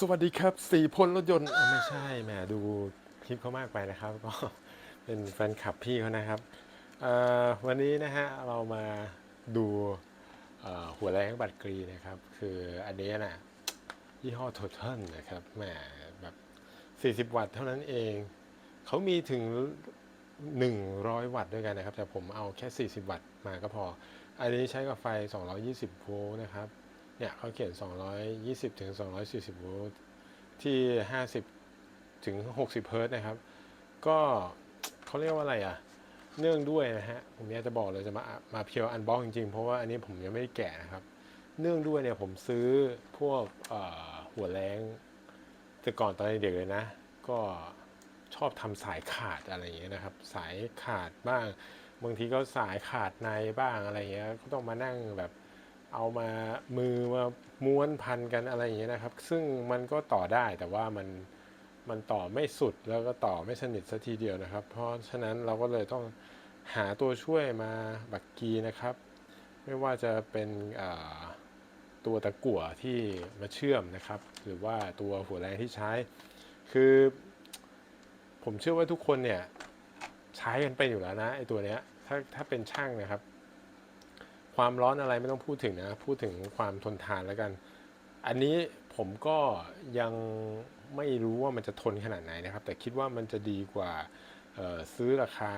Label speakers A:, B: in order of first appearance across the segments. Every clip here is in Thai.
A: สวัสดีครับสี่พลรถยนต์อ้าไม่ใช่แหมดูคลิปเขามากไปนะครับ ก็เป็นแฟนคลับพี่เขานะครับวันนี้นะฮะเรามาดูหัวแรงบัตรกรีนะครับ คืออันนี้นะยี่ห้อ Total นะครับแหมแบบ 40 วัตต์เท่านั้นเอง เขามีถึง 100 วัตต์ด้วยกันนะครับ แต่ผมเอาแค่ 40 วัตต์มาก็พอ อันนี้ใช้กับไฟ 220 โวลต์นะครับ เนี่ยเขาเขียน 220ถึง240 โวลต์ที่ 50ถึง60 เฮิร์ตนะครับ ก็เขาเรียกว่าอะไรอะ เนื่องด้วยนะฮะ ผมอยากจะบอกเลยจะมามาเพียวอันบ็อกจริงๆ เพราะว่าอันนี้ผมยังไม่ได้แกะนะครับ เนื่องด้วยเนี่ยผมซื้อพวกหัวแรงแต่ก่อนตอนเด็กเลยนะ ก็ชอบทำสายขาดอะไรอย่างเงี้ยนะครับ สายขาดบ้าง บางทีก็สายขาดในบ้างอะไรเงี้ยก็ต้องมานั่งแบบ เอามามือมาม้วนพันกันอะไรอย่างเงี้ยนะครับ ซึ่งมันก็ต่อได้แต่ว่ามันมันต่อไม่สุดแล้วก็ต่อไม่สนิทสัทีเดียวนะครับ เพราะฉะนั้นเราก็เลยต้องหาตัวช่วยมาบักกีนะครับ ไม่ว่าจะเป็นตัวตะกั่วที่มาเชื่อมนะครับ หรือว่าตัวหัวแรงที่ใช้ คือ ผมเชื่อว่าทุกคนเนี่ยใช้กันไปอยู่แล้วนะไอตัวเนี้ยถ้าถ้าเป็นช่างนะครับ ความร้อนอะไรไม่ต้องพูดถึงนะ พูดถึงความทนทานแล้วกัน อันนี้ผมก็ยังไม่รู้ว่ามันจะทนขนาดไหนนะครับ แต่คิดว่ามันจะดีกว่าซื้อราคา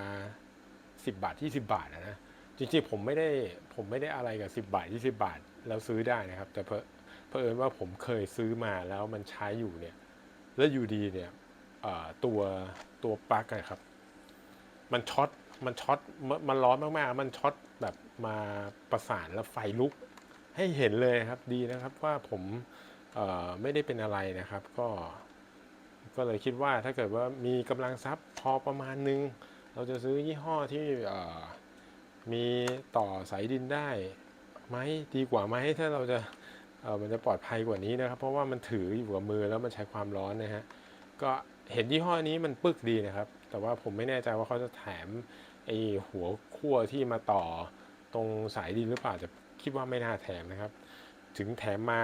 A: 10 บาท 20 บาทอะนะจริงๆผมไม่ได้ผมไม่ได้อะไรกับ 10 บาท 20 บาท แล้วซื้อได้นะครับ แต่เพอเพอเอิญว่าผมเคยซื้อมาแล้วมันใช้อยู่เนี่ยแล้วอยู่ดีเนี่ยตัวตัวปลั๊กอะครับ มันช็อต มันช็อตมันมันร้อนมากๆ มันช็อตแบบมาประสานแล้วไฟลุกให้เห็นเลยครับดีนะครับว่าผมไม่ได้เป็นอะไรนะครับ ก็ก็เลยคิดว่าถ้าเกิดว่ามีกำลังทรัพย์พอประมาณนึง เราจะซื้อยี่ห้อที่มีต่อสายดินได้ไหมดีกว่าไหมถ้าเราจะมันจะปลอดภัยกว่านี้นะครับ เพราะว่ามันถืออยู่กับมือแล้วมันใช้ความร้อนนะฮะก็เห็นยี่ห้อนี้มันปึกดีนะครับ แต่ว่าผมไม่แน่ใจว่าเขาจะแถมไอหัวขั้วที่มาต่อตรงสายดินหรือเปล่าแต่คิดว่าไม่น่าแถมนะครับ ถึงแถมมา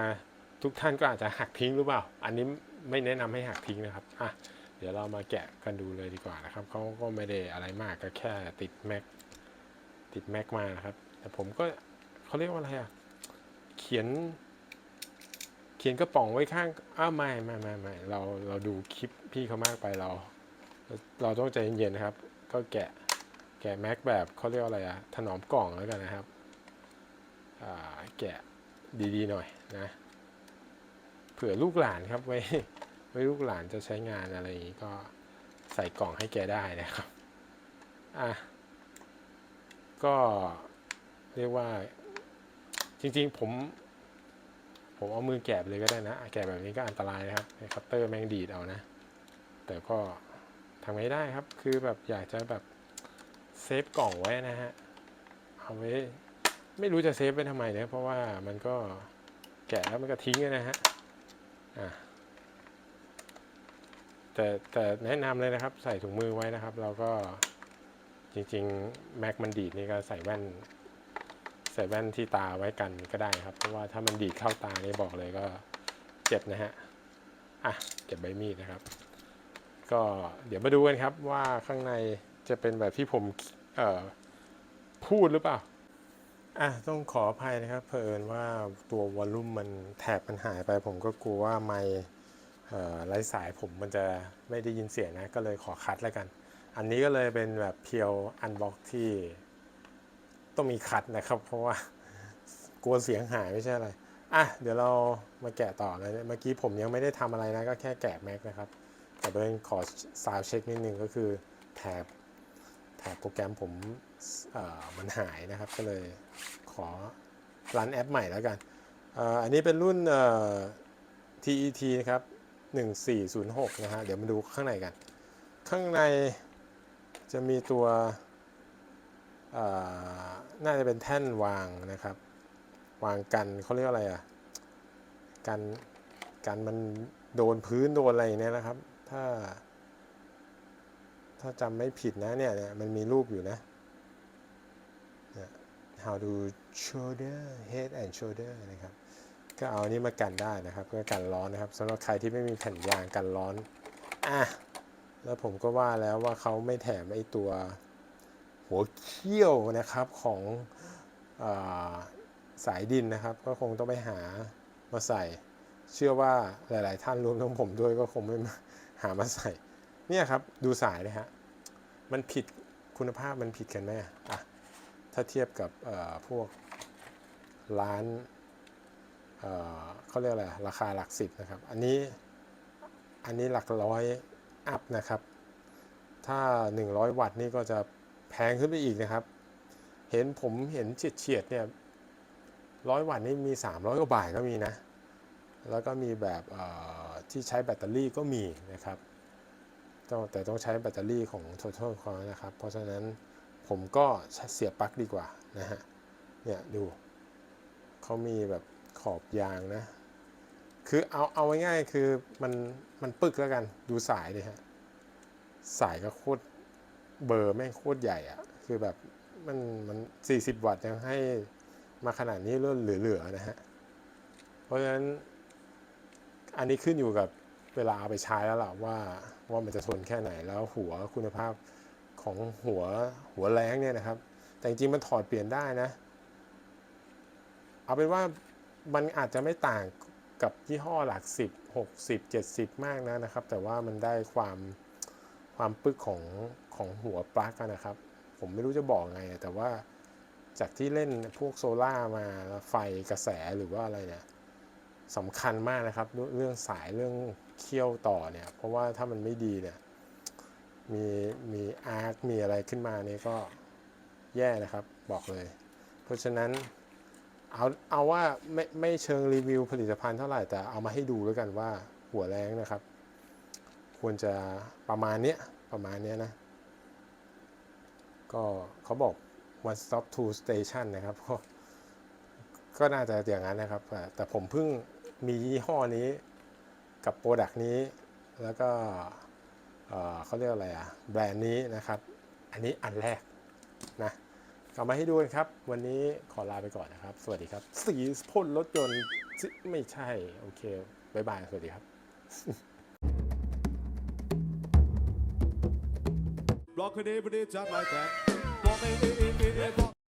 A: ทุกท่านก็อาจจะหักทิ้งหรือเปล่า อันนี้ไม่แนะนำให้หักทิ้งนะครับอะเดี๋ยวเรามาแกะกันดูเลยดีกว่านะครับเขาก็ไม่ได้อะไรมากก็แค่ติดแม็กติดแม็กมานะครับ แต่ผมก็เขาเรียกว่าอะไรอะเขียน เขียนกระป๋องไว้ข้างอ้าวไม่ไม่ไม่ไม่เราเราดูคลิปพี่เขามากไปเรา เราต้องใจเย็นๆนะครับ ก็แกะแกะแม็กแบบเขาเรียกอะไรอะถนอมกล่องแล้วกันนะครับแกะดีๆหน่อยนะเผื่อลูกหลานครับไว้ไว้ลูกหลานจะใช้งานอะไรอย่างนี้ก็ใส่กล่องให้แกได้นะครับอะก็เรียกว่าจริงๆผม ผมเอามือแกะไปเลยก็ได้นะ แกะแบบนี้ก็อันตรายนะครับคัตเตอร์แมงดีดเอานะ แต่ก็ ทำไงได้ครับ คือแบบอยากจะแบบเซฟกล่องไว้นะฮะ เอาไว้ ไม่รู้จะเซฟไว้ทำไมเนะเพราะว่ามันก็แกะแล้วมันก็ทิ้งนะฮะ อะแต่แต่แนะนำเลยนะครับใส่ถุงมือไว้นะครับ แล้วก็จริงๆแม็กมันดีดนี่ก็ใส่แว่น ใส่แว่นที่ตาไว้กันก็ได้ครับ เพราะว่าถ้ามันดีดเข้าตานี่บอกเลยก็เจ็บนะฮะ อะเก็บใบมีดนะครับ ก็เดี๋ยวมาดูกันครับว่าข้างในจะเป็นแบบที่ผมพูดหรือเปล่า อะต้องขออภัยนะครับเผอิญว่าตัววอลลุ่มมันแถบมันหายไป ผมก็กลัวว่าไมค์ไร้สายผมมันจะไม่ได้ยินเสียงนะ ก็เลยขอคัดแล้วกัน อันนี้ก็เลยเป็นแบบเพียวอันบ็อกที่ต้องมีคัดนะครับ เพราะว่ากลัวเสียงหายไม่ใช่อะไร อะ เดี๋ยวเรามาแกะต่อเลย เมื่อกี้ผมยังไม่ได้ทำอะไรนะ ก็แค่แกะแม็กนะครับ แต่เป็นขอซาวเช็คนิดนึงก็คือแถบแถบโปรแกรมผมมันหายนะครับ ก็เลยขอรันแอปใหม่แล้วกันอ,อันนี้เป็นรุ่น TET นะครับ 1406 นะฮะ เดี๋ยวมาดูข้างในกัน ข้างในจะมีตัวน่าจะเป็นแท่นวางนะครับ วางกันเขาเรียกว่าอะไรอะ กัน กันมันโดนพื้นโดนอะไรเนี้ยนะครับ ถ้า ถ้าจำไม่ผิดนะเนี่ยเนี่ยมันมีรูปอยู่นะเนี่ย how to shoulder head and shoulder นะครับ ก็เอาอันนี้มากันได้นะครับ เพื่อกันร้อนนะครับสำหรับใครที่ไม่มีแผ่นยางกันร้อน อะ แล้วผมก็ว่าแล้วว่าเขาไม่แถมไอตัวหัวเขี้ยวนะครับของอสายดินนะครับ ก็คงต้องไปหามาใส่ เชื่อว่าหลาย ๆ ท่านรวมทั้งผมด้วยก็คงไม่มาหามาใส่ เนี่ยครับดูสายเลยฮะ มันผิดคุณภาพมันผิดกันไหมอะ ถ้าเทียบกับพวกร้านเเขาเรียกอะไร ราคาหลักสิบนะครับ อันนี้ อันนี้หลักร้อยอัพนะครับ ถ้า 100 วัตต์นี่ก็จะแพงขึ้นไปอีกนะครับ เห็นผมเห็นเฉียดๆเนี่ยร้อยวัตต์นี่มี 300กว่าบาทก็มีนะ แล้วก็มีแบบที่ใช้แบตเตอรี่ก็มีนะครับ แต่ต้องใช้แบตเตอรี่ของ Total เขานะครับ เพราะฉะนั้นผมก็เสียบปลั๊กดีกว่านะฮะ เนี่ยดูเขามีแบบขอบยางนะ คือเอาเอาง่ายๆคือมันมันปึกแล้วกันดูสายเลยฮะ สายก็โคตรเบอร์แม่งโคตรใหญ่อะคือแบบมันมัน 40 วัตต์ยังให้มาขนาดนี้เลื่อนเหลือๆนะฮะ เพราะฉะนั้น อันนี้ขึ้นอยู่กับเวลาเอาไปใช้แล้วล่ะว่าว่ามันจะทนแค่ไหนแล้วหัวคุณภาพของหัวหัวแรงเนี่ยนะครับ แต่จริงๆมันถอดเปลี่ยนได้นะ เอาเป็นว่ามันอาจจะไม่ต่างกับยี่ห้อหลัก 10 60 70 มากนะนะครับ แต่ว่ามันได้ความความปึกของของหัวปลั๊กนะครับ ผมไม่รู้จะบอกไง แต่ว่าจากที่เล่นพวกโซล่ามาไฟกระแสหรือว่าอะไรเนี่ย สำคัญมากนะครับ เรื่องสายเรื่องเคี่ยวต่อเนี่ย เพราะว่าถ้ามันไม่ดีเนี่ย มีมีอาร์คมีอะไรขึ้นมานี่ก็แย่นะครับบอกเลย เพราะฉะนั้นเอาเอาว่าไม่ไม่เชิงรีวิวผลิตภัณฑ์เท่าไหร่แต่เอามาให้ดูแล้วกันว่าหัวแรงนะครับ ควรจะประมาณเนี้ยประมาณเนี้ยนะ ก็เขาบอก one stop two station นะครับ ก็ก็น่าจะอย่างนั้นนะครับ แต่ผมเพิ่ง มียี่ห้อนี้กับโปรดักต์นี้ แล้วก็เเขาเรียกอะไรอะแบรนด์นี้นะครับ อันนี้อันแรกนะกลับมาให้ดูกันครับ วันนี้ขอลาไปก่อนนะครับ สวัสดีครับ สีพ่นรถยนต์ไม่ใช่ โอเคบายบาย สวัสดีครับ
B: Rock a day, but it's just like that.